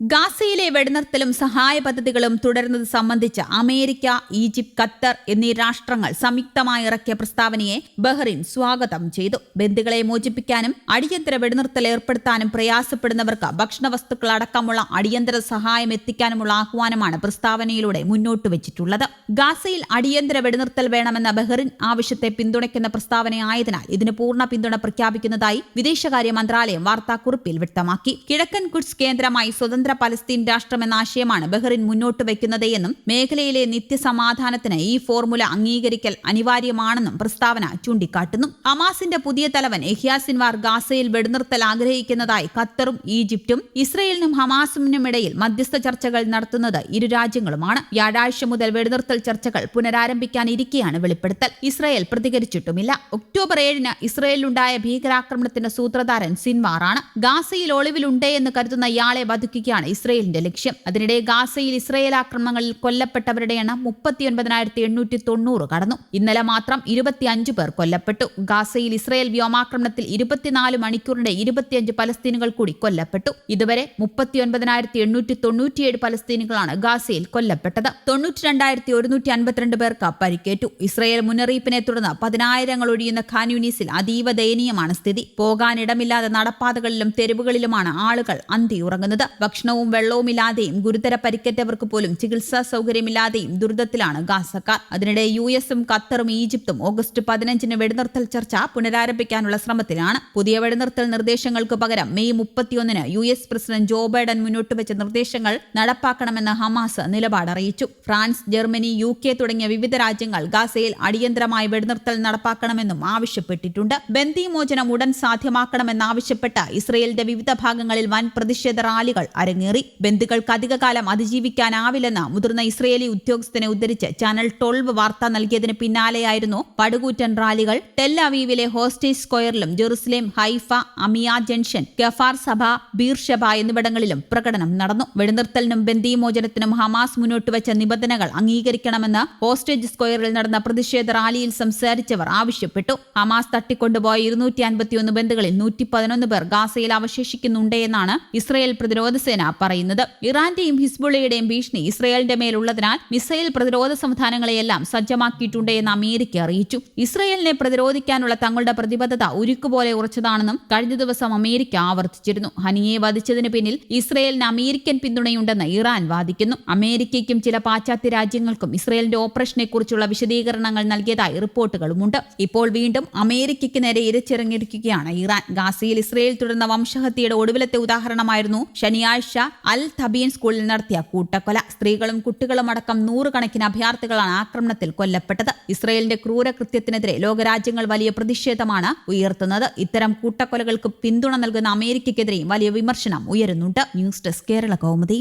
ഗാസയിലെ വെടിനിർത്തലും സഹായ പദ്ധതികളും തുടരുന്നത് സംബന്ധിച്ച് അമേരിക്ക ഈജിപ്ത് ഖത്തർ എന്നീ രാഷ്ട്രങ്ങൾ സംയുക്തമായി ഇറക്കിയ പ്രസ്താവനയെ ബഹ്റിൻ സ്വാഗതം ചെയ്തു. ബന്ധുക്കളെ മോചിപ്പിക്കാനും അടിയന്തര വെടിനിർത്തൽ ഏർപ്പെടുത്താനും പ്രയാസപ്പെടുന്നവർക്ക് ഭക്ഷണവസ്തുക്കൾ അടക്കമുള്ള അടിയന്തര സഹായം എത്തിക്കാനുമുള്ള ആഹ്വാനമാണ് പ്രസ്താവനയിലൂടെ മുന്നോട്ട് വെച്ചിട്ടുള്ളത്. ഗാസയിൽ അടിയന്തര വെടിനിർത്തൽ വേണമെന്ന ബഹ്റിൻ ആവശ്യത്തെ പിന്തുണയ്ക്കുന്ന പ്രസ്താവനയായതിനാൽ ഇതിന് പൂർണ പിന്തുണ പ്രഖ്യാപിക്കുന്നതായി വിദേശകാര്യ മന്ത്രാലയം വാർത്താക്കുറിപ്പിൽ വ്യക്തമാക്കി. കിഴക്കൻ കുഡ്സ് കേന്ദ്രമായി സ്വതന്ത്ര പലസ്തീൻ രാഷ്ട്രമെന്ന ആശയമാണ് ബഹ്റിൻ മുന്നോട്ട് വയ്ക്കുന്നത് എന്നും മേഖലയിലെ നിത്യസമാധാനത്തിന് ഈ ഫോർമുല അംഗീകരിക്കൽ അനിവാര്യമാണെന്നും പ്രസ്താവന ചൂണ്ടിക്കാട്ടുന്നു. ഹമാസിന്റെ പുതിയ തലവൻ എഹ്യാസിൻവാർ ഗാസയിൽ വെടിനിർത്തൽ ആഗ്രഹിക്കുന്നതായി ഖത്തറും ഈജിപ്തും ഇസ്രയേലിനും ഹമാസിനും ഇടയിൽ മധ്യസ്ഥ ചർച്ചകൾ നടത്തുന്നത് ഇരു രാജ്യങ്ങളുമാണ്. വ്യാഴാഴ്ച മുതൽ വെടിനിർത്തൽ ചർച്ചകൾ പുനരാരംഭിക്കാനിരിക്കെയാണ് വെളിപ്പെടുത്തൽ. ഇസ്രയേൽ പ്രതികരിച്ചിട്ടുമില്ല. ഒക്ടോബർ ഏഴിന് ഇസ്രയേലിലുണ്ടായ ഭീകരാക്രമണത്തിന്റെ സൂത്രധാരൻ സിൻവാറാണ്. ഗാസയിൽ ഒളിവിലുണ്ടേ എന്ന് കരുതുന്ന ഇയാളെ വധിക്കുകയാണ് ഇസ്രയേലിന്റെ ലക്ഷ്യം. അതിനിടെ ഗാസയിൽ ഇസ്രയേൽ ആക്രമണങ്ങളിൽ കൊല്ലപ്പെട്ടവരുടെ എണ്ണം മുപ്പത്തിയൊൻപതിനായിരത്തി എണ്ണൂറ്റി തൊണ്ണൂറ് കടന്നു. ഇന്നലെ മാത്രം ഇരുപത്തിയഞ്ച് പേർ കൊല്ലപ്പെട്ടു. ഗാസയിൽ ഇസ്രയേൽ വ്യോമാക്രമണത്തിൽ ഇരുപത്തിനാല് മണിക്കൂറിന്റെ ഇരുപത്തിയഞ്ച് പലസ്തീനുകൾ കൂടി കൊല്ലപ്പെട്ടു. ഇതുവരെ മുപ്പത്തിയൊൻപതിനായിരത്തി എണ്ണൂറ്റി തൊണ്ണൂറ്റിയേഴ് പലസ്തീനുകളാണ് ഗാസയിൽ കൊല്ലപ്പെട്ടത്. തൊണ്ണൂറ്റി രണ്ടായിരത്തി ഒരുന്നൂറ്റി അൻപത്തിരണ്ട് പേർക്ക് പരിക്കേറ്റു ഇസ്രയേൽ മുന്നറിയിപ്പിനെ തുടർന്ന് പതിനായിരങ്ങൾ ഒഴിയുന്ന ഖാൻ യൂണിസിൽ അതീവ ദയനീയമാണ് സ്ഥിതി. പോകാനിടമില്ലാതെ നടപ്പാതകളിലും തെരുവുകളിലുമാണ് ആളുകൾ അന്തിയുറങ്ങുന്നത് ഭക്ഷണവും വെള്ളവുമില്ലാതെയും ഗുരുതര പരിക്കേറ്റവർക്ക് പോലും ചികിത്സാ സൗകര്യമില്ലാതെയും ദുരിതത്തിലാണ് ഗാസക്കാർ. അതിനിടെ യു എസും ഖത്തറും ഈജിപ്തും ഓഗസ്റ്റ് പതിനഞ്ചിന് വെടിനിർത്തൽ ചർച്ച പുനരാരംഭിക്കാനുള്ള ശ്രമത്തിലാണ്. പുതിയ വെടിനിർത്തൽ നിർദ്ദേശങ്ങൾക്ക് പകരം മെയ് മുപ്പത്തിയൊന്നിന് U S president Joe Biden മുന്നോട്ട് വെച്ച നിർദ്ദേശങ്ങൾ നടപ്പാക്കണമെന്ന് ഹമാസ് നിലപാട് അറിയിച്ചു ഫ്രാൻസ് ജർമ്മനി യു കെ തുടങ്ങിയ വിവിധ രാജ്യങ്ങൾ ഗാസയിൽ അടിയന്തരമായി വെടിനിർത്തൽ നടപ്പാക്കണമെന്നും ആവശ്യപ്പെട്ടിട്ടുണ്ട്. ബന്ദിമോചനം ഉടൻ സാധ്യമാക്കണമെന്നാവശ്യപ്പെട്ട് ഇസ്രയേലിന്റെ വിവിധ ഭാഗങ്ങളിൽ വൻ പ്രതിഷേധ റാലികൾ അരങ്ങേറി. ബന്ധുക്കൾക്ക് അധികകാലം അതിജീവിക്കാനാവില്ലെന്ന് മുതിർന്ന ഇസ്രയേലി ഉദ്യോഗസ്ഥനെ ഉദ്ധരിച്ച് ചാനൽ ട്വൽവ് വാർത്ത നൽകിയതിന് പിന്നാലെയായിരുന്നു പടുകൂറ്റൻ റാലികൾ. ടെൽ അവീവിലെ ഹോസ്റ്റേജ് സ്ക്വയറിലും ജെറുസലേം ഹൈഫ അമിയ ജംഗ്ഷൻ ഗഫാർ സഭ ബീർഷഭ എന്നിവിടങ്ങളിലും പ്രകടനം നടന്നു. വെടിനിർത്തലിനും ബന്ദിമോചനത്തിനും ഹമാസ് മുന്നോട്ട് വെച്ച നിബന്ധനകൾ അംഗീകരിക്കണമെന്ന് ഹോസ്റ്റേജ് സ്ക്വയറിൽ നടന്ന പ്രതിഷേധ റാലിയിൽ സംസാരിച്ചവർ ആവശ്യപ്പെട്ടു. ഹമാസ് തട്ടിക്കൊണ്ടുപോയ ഇരുന്നൂറ്റി അൻപത്തിയൊന്ന് ബന്ധുക്കളിൽ നൂറ്റി പതിനൊന്ന് പേർ ഗാസയിൽ അവശേഷിക്കുന്നുണ്ടെന്നാണ് ഇസ്രയേൽ പ്രതിരോധ സേന പറയുന്നത്. ഇറാന്റെയും ഹിസ്ബുള്ളയുടെയും ഭീഷണി ഇസ്രയേലിന്റെ മേലുള്ളതിനാൽ മിസൈൽ പ്രതിരോധ സംവിധാനങ്ങളെയെല്ലാം സജ്ജമാക്കിയിട്ടുണ്ട് എന്ന് അമേരിക്ക അറിയിച്ചു. ഇസ്രയേലിനെ പ്രതിരോധിക്കാനുള്ള തങ്ങളുടെ പ്രതിബദ്ധത ഉരുക്കുപോലെ ഉറച്ചതാണെന്നും കഴിഞ്ഞ ദിവസം അമേരിക്ക ആവർത്തിച്ചിരുന്നു. ഹനിയെ വധിച്ചതിന് പിന്നിൽ ഇസ്രയേലിന് അമേരിക്കൻ പിന്തുണയുണ്ടെന്ന് ഇറാൻ വാദിക്കുന്നു. അമേരിക്കയ്ക്കും ചില പാശ്ചാത്യ രാജ്യങ്ങൾക്കും ഇസ്രയേലിന്റെ ഓപ്പറേഷനെ കുറിച്ചുള്ള വിശദീകരണങ്ങൾ നൽകിയതായി റിപ്പോർട്ടുകളുമുണ്ട്. ഇപ്പോൾ വീണ്ടും അമേരിക്കയ്ക്ക് നേരെ ഇരച്ചിറങ്ങിയിരിക്കുകയാണ് ഇറാൻ. ഗാസയിൽ ഇസ്രയേൽ തുടർന്ന വംശഹത്യയുടെ ഒടുവിലത്തെ ഉദാഹരണമായിരുന്നു ശനിയാഴ്ച അൽ തബീൻ സ്കൂളിൽ നടത്തിയ കൂട്ടക്കൊല. സ്ത്രീകളും കുട്ടികളും അടക്കം നൂറുകണക്കിന് അഭയാർത്ഥികളാണ് ആക്രമണത്തിൽ കൊല്ലപ്പെട്ടത്. ഇസ്രയേലിന്റെ ക്രൂരകൃത്യത്തിനെതിരെ ലോകരാജ്യങ്ങൾ വലിയ പ്രതിഷേധമാണ് ഉയർത്തുന്നത്. ഇത്തരം കൂട്ടക്കൊലകൾക്ക് പിന്തുണ നൽകുന്ന അമേരിക്കയ്ക്കെതിരെയും വലിയ വിമർശനം ഉയരുന്നുണ്ട്. News desk Kerala Kaumudi.